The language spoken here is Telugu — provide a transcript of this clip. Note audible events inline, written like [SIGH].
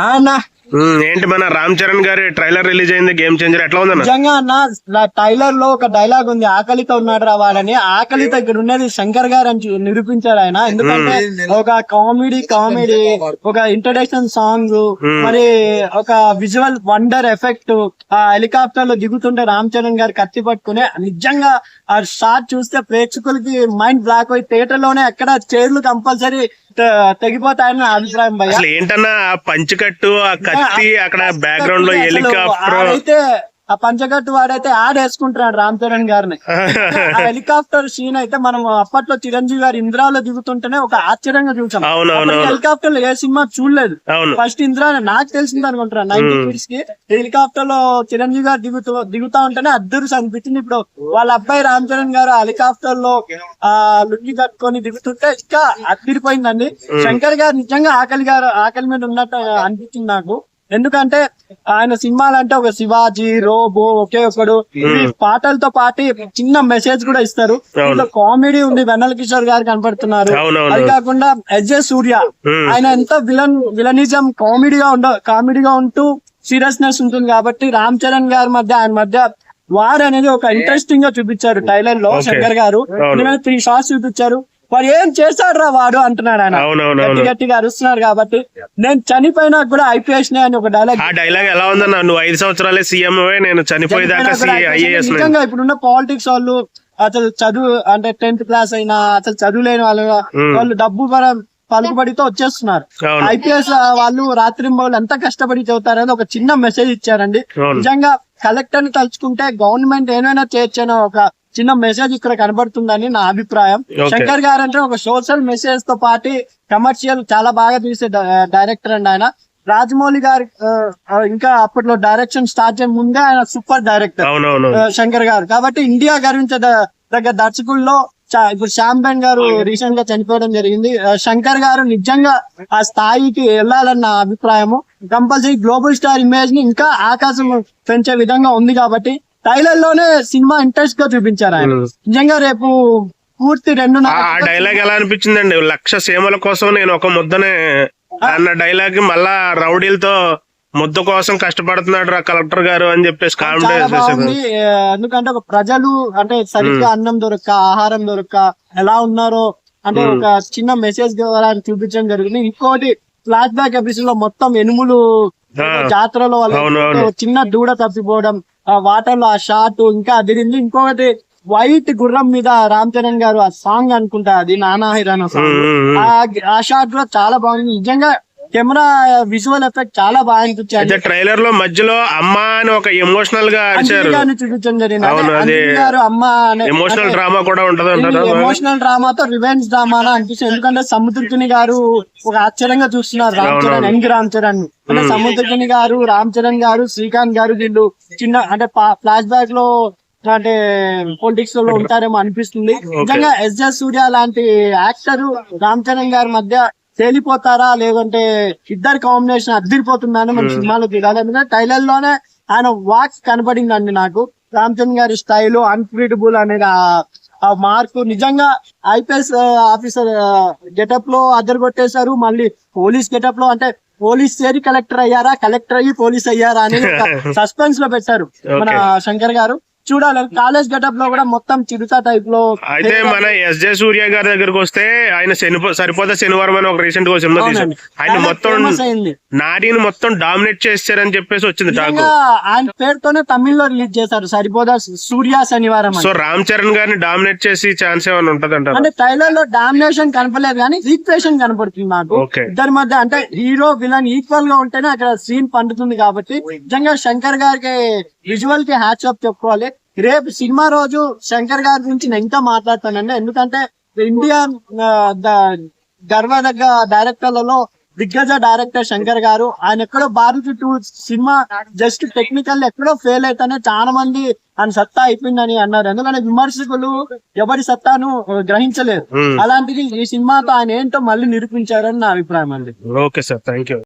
ఆ అన్న ఉమ్, ఏంటి మన రామ్ చరణ్ గారి ట్రైలర్ రిలీజ్ అయింది గేమ్ చేంజర్ ఎట్లా ఉందన్న? నిజంగా అన్న టైలర్లో ఒక డైలాగ్ ఉంది ఆకలితో ఉన్నాడు రా వాడని ఆకలితో ఇక్కడ ఉన్నది శంకర్ గారు అని నిరూపించాడు ఆయన. ఎందుకంటే ఒక కామెడీ కామెడీ ఒక ఇంట్రడక్షన్ సాంగ్ మరి ఒక విజువల్ వండర్ ఎఫెక్ట్ ఆ హెలికాప్టర్లో దిగుతుంటే రామ్ చరణ్ గారు కత్తి పట్టుకుని నిజంగా ఆ షాట్ చూస్తే ప్రేక్షకులకి మైండ్ బ్లాక్ అయి థియేటర్లోనే ఎక్కడ చైర్లు కంపల్సరీ తెగిపోతాయని నా అభిప్రాయం ఏంటన్నా పంచికట్టు ఆ కత్తి అక్కడ బ్యాక్గ్రౌండ్లో హెలికాప్టర్ ఆ పంచగట్టు వాడైతే యాడ్ వేసుకుంటున్నాడు రామ్ చరణ్ గారిని. [LAUGHS] ఆ హెలికాప్టర్ సీన్ అయితే మనం అప్పట్లో చిరంజీవి గారు ఇంద్రాలో దిగుతుంటేనే ఒక ఆశ్చర్యంగా చూసాం. హెలికాప్టర్లో ఏ సినిమా చూడలేదు. ఫస్ట్ ఇంద్రా నాకు తెలిసింది అనుకుంటున్నా నైన్టీ కిడ్స్కి. హెలికాప్టర్లో చిరంజీవి గారు దిగుతూ దిగుతా ఉంటేనే అద్దరు అనిపించింది ఇప్పుడు వాళ్ళ అబ్బాయి రామ్ చరణ్ గారు హెలికాప్టర్లో ఆ లుంగి కట్టుకొని దిగుతుంటే ఇంకా అద్దరిపోయిందండి శంకర్ గారు నిజంగా ఆకలి గారు ఆకలి మీద ఉన్నట్టు అనిపించింది నాకు. ఎందుకంటే ఆయన సినిమాలు అంటే ఒక శివాజీ రోబో ఒకే ఒకడు. ఇవి పాటలతో పాటు చిన్న మెసేజ్ కూడా ఇస్తారు. ఇందులో కామెడీ ఉంది వెన్నెల కిషోర్ గారు కనపడుతున్నారు. అది కాకుండా ఎస్ జే సూర్య. Hmm. ఆయన ఎంత విలన్ విలనిజం కామెడీగా ఉండ కామెడీగా ఉంటూ సీరియస్నెస్ ఉంటుంది కాబట్టి రామ్ చరణ్ గారి మధ్య ఆయన మధ్య వార్ అనేది ఒక ఇంట్రెస్టింగ్గా చూపించారు టైలర్లో. శంకర్ గారు. త్రీ షార్ట్స్ చూపించారు. వాడు ఏం చేశాడు రా వాడు అంటున్నాడు ఆయన. గట్టి గట్టిగా అరుస్తున్నారు కాబట్టి నేను చనిపోయినా కూడా ఐపీఎస్ అని ఒక డైలాగ్ ఆ డైలాగ్ ఎలా ఉందన్న? నువ్వు ఐదు సంవత్సరాలే సీఎం నేను చనిపోయేదాకా ఐఏఎస్ నిజంగా ఇప్పుడున్న పాలిటిక్స్ వాళ్ళు అసలు చదువు అంటే టెన్త్ క్లాస్ అయినా అసలు చదువు లేని వాళ్ళు వాళ్ళు డబ్బు పర- పలుకుబడితో వచ్చేస్తున్నారు. ఐపీఎస్ వాళ్ళు రాత్రి వాళ్ళు ఎంత కష్టపడి చదువుతారని ఒక చిన్న మెసేజ్ ఇచ్చారండి. నిజంగా కలెక్టర్ని తలుచుకుంటే గవర్నమెంట్ ఏమైనా చేయొచ్చని ఒక చిన్న మెసేజ్ ఇక్కడ కనబడుతుందని నా అభిప్రాయం. శంకర్ గారు అంటే ఒక సోషల్ మెసేజ్తో పాటు కమర్షియల్ చాలా బాగా తీసే డైరెక్టర్ అండి ఆయన. రాజమౌళి గారి ఇంకా అప్పట్లో డైరెక్షన్ స్టార్ట్ చేయక ముందే ఆయన సూపర్ డైరెక్టర్ శంకర్ గారు. కాబట్టి ఇండియా గర్వించే దగ్గర దర్శకుల్లో ఇప్పుడు శ్యామ్ బెన్ గారు రీసెంట్గా చనిపోవడం జరిగింది. శంకర్ గారు నిజంగా ఆ స్థాయికి వెళ్ళాలని నా అభిప్రాయము. కంపల్సరీ గ్లోబల్ స్టార్ ఇమేజ్ని ఇంకా ఆకాశం పెంచే విధంగా ఉంది కాబట్టి టైలర్లోనే సినిమా ఇంట్రెస్ట్గా చూపించారు ఆయన. ఉమ్. నిజంగా రేపు పూర్తి రెండు ఆ డైలాగ్ ఎలా అనిపించిందండి? లక్ష సీమల కోసం నేను ఒక ముద్దనే అన్న డైలాగ్ మళ్ళా రౌడీలతో ముద్ద కోసం కష్టపడుతున్నాడు రా కలెక్టర్ గారు అని చెప్పేసి కామెడీ ఎందుకంటే ఒక ప్రజలు అంటే సరిగ్గా అన్నం దొరక్క ఆహారం దొరక్క ఎలా ఉన్నారో అంటే ఒక చిన్న మెసేజ్ ద్వారా చూపించడం జరిగింది. ఇంకోటి ఫ్లాష్ బ్యాక్ ఎపిసోడ్లో మొత్తం ఎనుములు. జాతరలో వాళ్ళ చిన్న దూడ తప్పిపోవడం ఆ వాటర్లో ఆ షాట్ ఇంకా అదిరింది ఇంకొకటి వైట్ గుర్రం మీద రామ్ చరణ్ గారు ఆ సాంగ్ అనుకుంటా అది నానా హిరానా సాంగ్ ఆ ఆ షాట్ కూడా చాలా బాగుంది. నిజంగా కెమెరా విజువల్ ఎఫెక్ట్ చాలా బాగా అనిపించాయి. ట్రైలర్లో మధ్యలో అమ్మ అని ఒక ఎమోషనల్గా చూపించడం జరిగింది. అమ్మ అనే ఎమోషనల్ డ్రామా కూడా ఉంటది ఎమోషనల్ డ్రామాతో రివెంజ్ డ్రామా అనిపిస్తుంది. ఎందుకంటే సముద్రకుని గారు ఒక ఆశ్చర్యంగా చూస్తున్నారు. రామ్ చరణ్ యంగ్ రామ్ చరణ్ అంటే సముద్రకుని గారు రామ్ చరణ్ గారు శ్రీకాంత్ గారు వీళ్ళు చిన్న అంటే ఫ్లాష్ బ్యాక్లో అంటే పొలిటిక్స్లో ఉంటారేమో అనిపిస్తుంది. నిజంగా ఎస్ జే సూర్య లాంటి యాక్టర్ రామ్ చరణ్ గారి మధ్య తేలిపోతారా? లేదంటే ఇద్దరు కాంబినేషన్ అద్దరిపోతుందని మన సినిమాలో చూడాలి. ఎందుకంటే టైలర్లోనే ఆయన వాక్స్ కనపడిందండి నాకు. రామ్ చరణ్ గారి స్టైల్ అన్క్రీడబుల్ అనేది ఆ- మార్కు నిజంగా ఐపీఎస్ ఆఫీసర్ గెటప్లో అద్దరు కొట్టేశారు మళ్ళీ పోలీస్ గెటప్లో అంటే పోలీస్ చేరి కలెక్టర్ అయ్యారా? కలెక్టర్ అయ్యి పోలీస్ అయ్యారా? అని సస్పెన్స్ [LAUGHS] లో పెట్టారు మన శంకర్ గారు. చూడాలి. కాలేజ్ గెటప్లో కూడా మొత్తం చిరుత టైప్లో అయితే మన ఎస్ జే సూర్య గారి దగ్గరకు వస్తే ఆయన సరిపోతే శనివారం అని ఒక రీసెంట్గా సినిమా అవునండి. ఆయన మొత్తం నారీని మొత్తం డామినేట్ చేశారని చెప్పేసి వచ్చింది టాక్. ఆయన పేరుతోనే తమిళ్ళో రిలీజ్ చేశారు. సరిపోదా సూర్య శనివారం. సో రామ్ చరణ్ గారిని డామినేట్ చేసి ఛాన్స్ ఏమైనా ఉంటది అంటే ట్రైలర్లో డామినేషన్ కనపడలేదు కానీ ఈక్వేషన్ కనపడుతుంది నాకు. ఇద్దరి మధ్య అంటే హీరో విలన్ ఈక్వల్గా ఉంటేనే అక్కడ సీన్ పండుతుంది కాబట్టి నిజంగా శంకర్ గారికి విజువల్కి హ్యాచ్ అప్ చెప్పుకోవాలి. రేపు సినిమా రోజు శంకర్ గారి గురించి నేను ఇంకా మాట్లాడతానండి. ఎందుకంటే ఇండియా గర్వదగ్గ డైరెక్టర్లలో దిగ్గజ డైరెక్టర్ శంకర్ గారు. ఆయన ఎక్కడో భారతి టూ సినిమా జస్ట్ టెక్నికల్ ఎక్కడో ఫెయిల్ అయితేనే చాలా మంది ఆయన సత్తా అయిపోయిందని అన్నారు. ఎందుకంటే విమర్శకులు ఎవరి సత్తాను గ్రహించలేరు. Hmm. అలాంటిది ఈ సినిమాతో ఆయన ఏంటో మళ్ళీ నిరూపించారని నా అభిప్రాయం అండి. Okay sir thank you